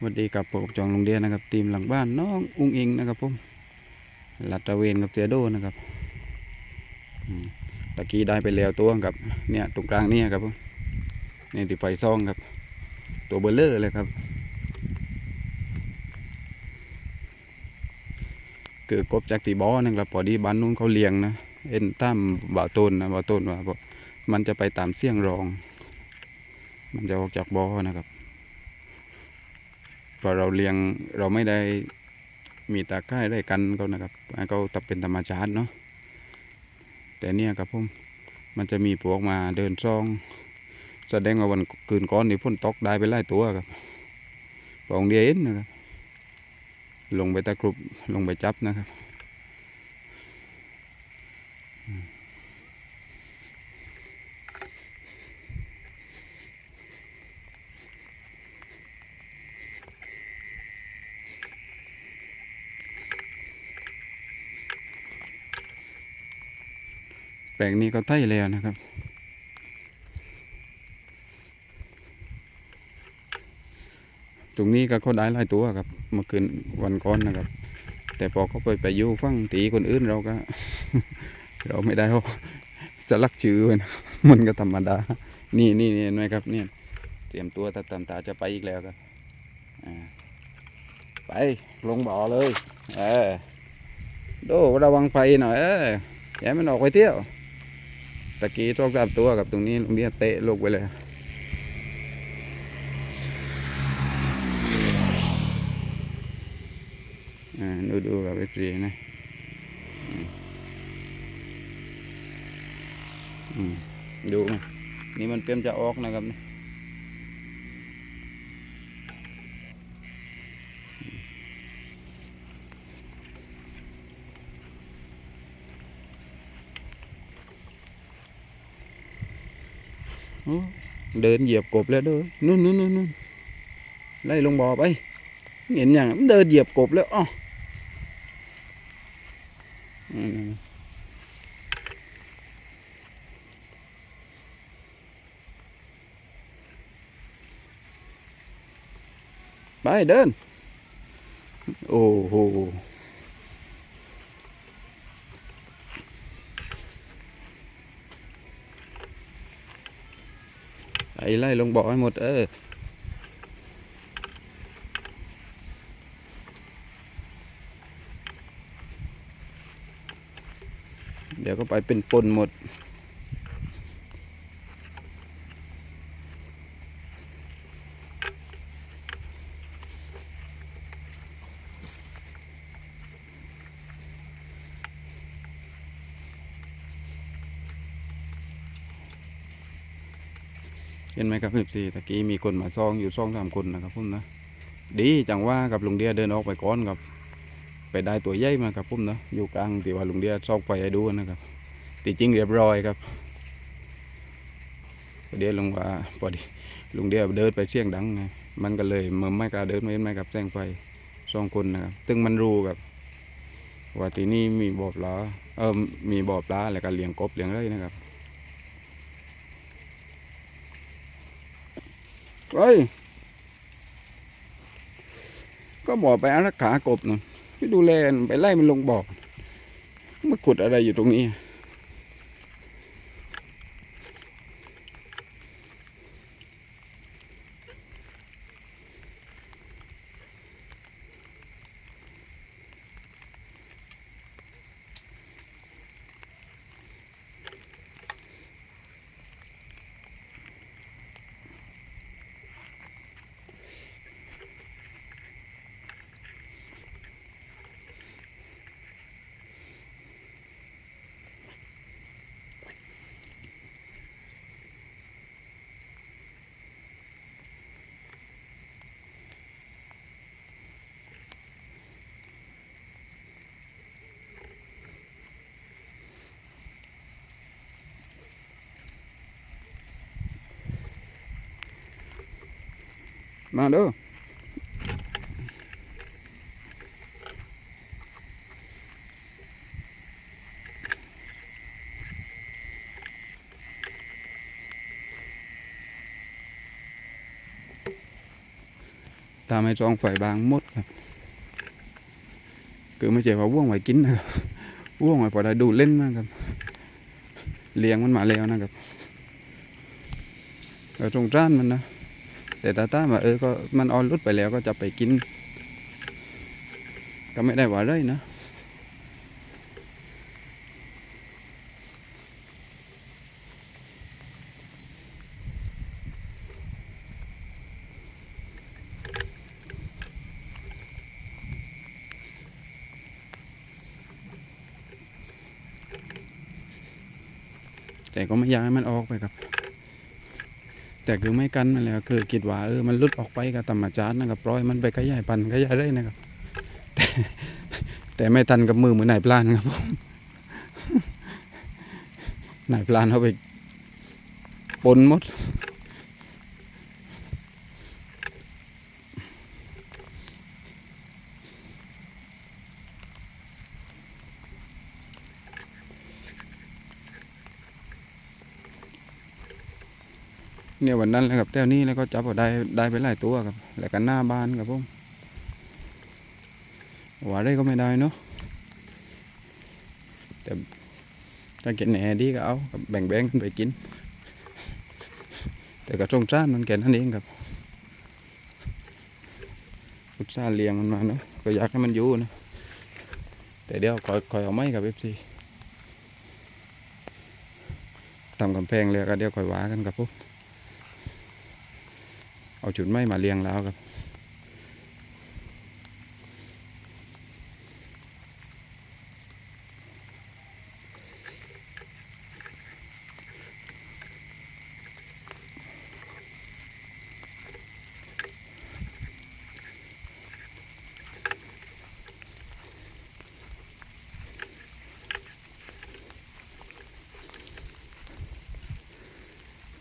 สวัสดีกับผมจองโรงเรียนนะครับทีมหลังบ้านน้องอุ้งอิงนะครับผมลาดตะเวนกับเสียโดนะครับตะกี้ได้ไปแล้วตัวกับเนี่ยตรงกลางเนี่ยครับผมนี่ติไฟซองครับ ตัวเบลเลอร์เลยครับคือกบจากตีบอนะครับพอดีบ้านนู้นเขาเลี้ยงนะเอ็นตามบ่าวต้นนะบ่าวต้นว่ามันจะไปตามเสี่ยงรอง มันจะออกจากบอนะครับ พอเราเลี้ยงเราไม่ได้มีตาค่ายได้กันเขานะครับเขาตับเป็นธรรมชาติเนาะแต่เนี่ยครับผมมันจะมีพวกมาเดินซอง แสดงว่าวันคืนก้อนนี่ฝนตกได้ไปไล่ตัวครับปองเดียนนะครับลงไปตะกรุบลงไปจับนะครับ แปลงนี้ก็ไถ่แล้วนะครับ ตรงนี้ก็เขาได้หลายตัวครับเมื่อคืนวันก่อนนะครับ แต่พอเขาไปไปอยู่ฟังตีคนอื่นเราก็ เราไม่ได้เขาจะลักชื่อไว้นะมันก็ธรรมดานี่นี่นี่เห็นไหมครับเนี่ยเตรียมตัวตาตามตาจะไปอีกแล้วครับไปลงบ่อเลย เออโดระวังไฟหน่อย เอออย่าให้มันออกไปเที่ยว ตะกี้สองสามตัวกับตรงนี้ตรงนี้เตะลงไปเลยอ่าดูดูกับเอฟซีนะดูนะนี่มันเตรียมจะออกนะครับ เดินเหยียบกบแล้วเด้อนู่นนู่นนู่นนู่นไล่ลงบ่อไป เห็นอย่างมันเดินเหยียบกบแล้วอ๋ออืมไปเดิน โอ้โห ไอ้ไล่ลงบ่อให้หมดเออเดี๋ยวก็ไปเป็นปนหมด ห็นไหมครับพี่สี่ตะกี้มีคนมาซองอยู่ซองสามคนนะครับพุ่มนะ ดีจังว่ากับลุงเดียเดินออกไปก่อนครับ ไปได้ตัวใหญ่มาครับพุ่มนะ อยู่กลางที่ว่าลุงเดียซอกไปให้ดูนะครับตีจริงเรียบร้อยครับเดียวลงว่าพอดีลุงเดียเดินไปเสียงดังไงมันก็เลยเมันไม่กล้าเดินไม่เห็นไหมครับแสงไฟสองคนนะครับซึ่งมันรู้ครับว่าที่นี่มีบ่อปลาเออมีบ่อปลาแล้วก็เลี้ยงกบเลี้ยงอะไรนะครับ เฮ้ย ก็บอกไปอารักขากบหน่อยไปดูแลไปไล่มันลงบ่อมาขุดอะไรอยู่ตรงนี้ มาเด้อทำให้ช่องไฟบางหมดครับคือไม่ใช่ว่าว่วงไว้กินนะครับว่วงไว้พอได้ดูเล่นมากครับเลี้ยงมันมาแล้วนะครับก็ตรงจ้านมันนะ แต่ตาต้ามาเออก็มันออนรุดไปแล้วก็จะไปกิน ก็ไม่ได้ว่าเลยนะแต่ก็ไม่อยากให้มันออกไปครับ แต่คือไม่กันนั่นแหละคือคิดว่าเออมันลุดออกไปกับธรรมชาตินะครับปล่อยมันไปขยายพันธุ์ขยายได้นะครับ แต่แต่ไม่ทันกับมือเหมือนนายพลานครับผมนายพลานเขาไปปนมด เนี่ยวันนั้นแหละครับแต้วนี้แล้วก็จับเอาได้ได้ไปหลายตัวครับ แล้วกันหน้าบ้านครับผมว่าได้ก็ไม่ได้เนาะแต่ถ้ากินแหนดีก็เอาแบ่งแบ่งไปกิน แต่ก็ตรงจ้านมันแก่นั่นเองครับพุทธาเลี้ยงมันมาเนาะก็อยากให้มันอยู่นะแต่เดี๋ยวคอยคอยเอาไม้กับเอฟซีทำกำแพงเลยก็เดี๋ยวคอยว่ากันครับผม เอาจุดไม้มาเรียงแล้วครับ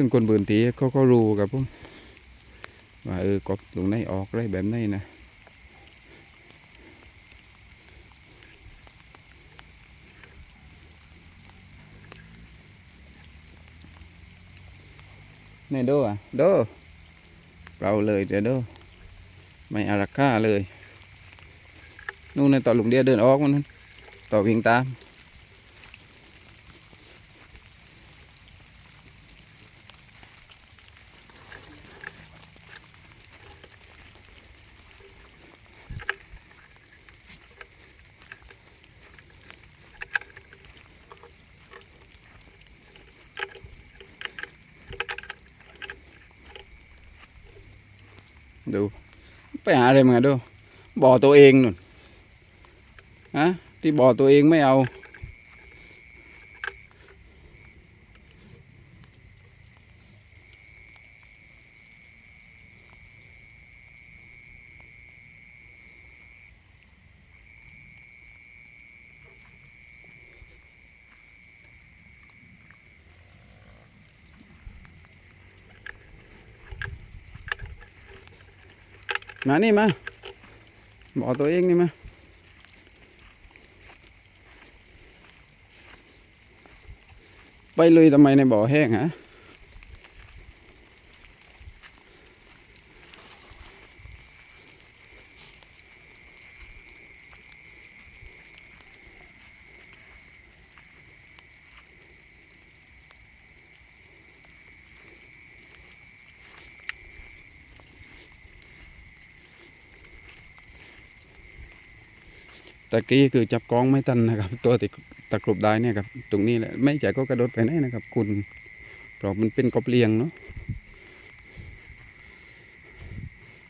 ถึงคนบืนตีเขาก็รู้ครับผม ว่าเออกบตรงไหนออกได้แบบไหนนะนี่ดูอะดูเราเลยเดี๋ยวดูไม่อารักค่าเลย นู่นในต่อหลุมเดียเดินออกมันนั่นต่อวิ่งตาม ดูไปหาอะไรมาดูบ่อตัวเองนู่นฮะที่บ่อตัวเองไม่เอา มานี่มาบ่อตัวเองนี่มาไปเลยทำไมในบ่อแห้งฮะ ตะกี้คือจับกองไม่ทันนะครับ ตัวติดตะกรุบได้เนี่ยครับตรงนี้แหละไม่ใจก็กระโดดไปไหนนะครับ คุณเพราะมันเป็นกบเลียงเนาะ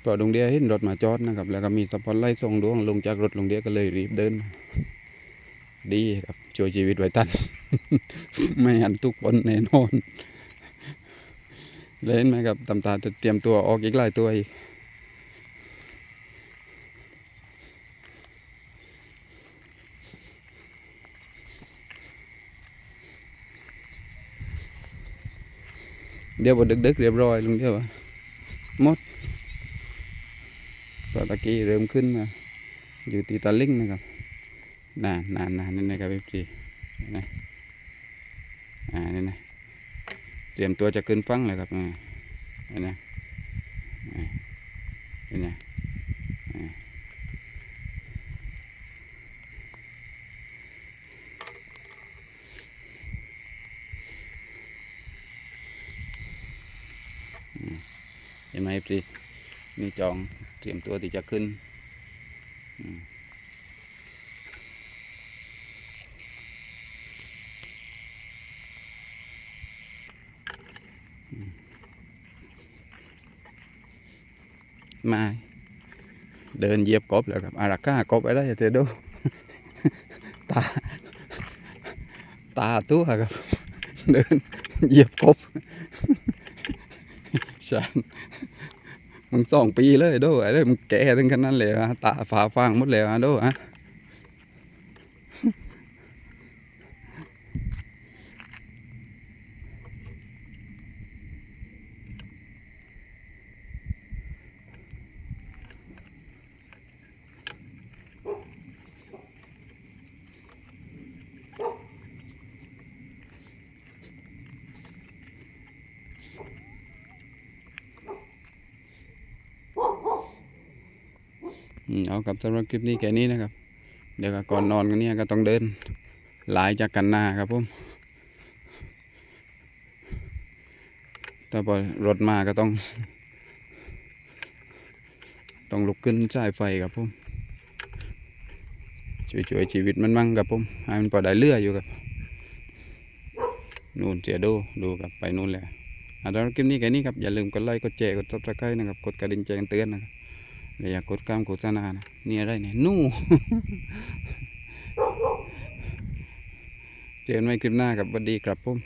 เพราะดวงเดียเห็นรถมาจอดนะครับ แล้วก็มีสปอตไลท์ส่องดวงลงจากรถลงเดียก็เลยรีบเดิน ดีครับช่วยชีวิตไว้ทัน ไม่หันทุกคนแน่นอนเลยเห็นไหมครับตำตาจะเตรียมตัวออกอีกหลายตัวอีก เดี๋ยวบดดึกๆเรียบร้อยลุงเดียวมดตอนตะกี้เริ่มขึ้นมาอยู่ตีตาลิงนะครับนานนานนานนี่นะครับพี่จีนะอ่านี่นะเตรียมตัวจะขึ้นฟังเลยครับอ่านี่นะอ่าเป็นไงอ่าอืมเห็น ไหมพี่นี่จองเตรียมตัวที่จะขึ้นมาเดินเยียบกบแล้วครับอาราก้ากบไปได้เจดูตา ตาตัวครับ เดินเหยียบกบฉัน มึงสองปีเลยโดูไอ้เรื่องมึงแก่ถึงขนาดนั้นเลยฮะตาฝาฟางหมดแล้วฮะโดูฮะ เอากับสำหรับคลิปนี้แค่นี้นะครับ เดี๋ยวก่อนนอนกันเนี่ยก็ต้องเดินหลายจากกันหน้าครับผมถ้าพอรถมาก็ต้อง ต้องลุกขึ้นจ่ายไฟครับผมช่วยๆชีวิตมันมั่งครับผมให้มันพอได้เลืออยู่ครับนู่นเสียดูดูครับไปนู่นเลยอะสำหรับคลิปนี้แค่นี้ครับ อย่าลืมกดไลค์กดแชร์กดซับสไครต์นะครับ กดกระดิ่งแจ้งเตือนนะครับ เลยอยากกดกล้ามโฆษณานะนี่อะไรเนี่ยนู่ เจอกันใหม่คลิปหน้ากับบัดดีครับผม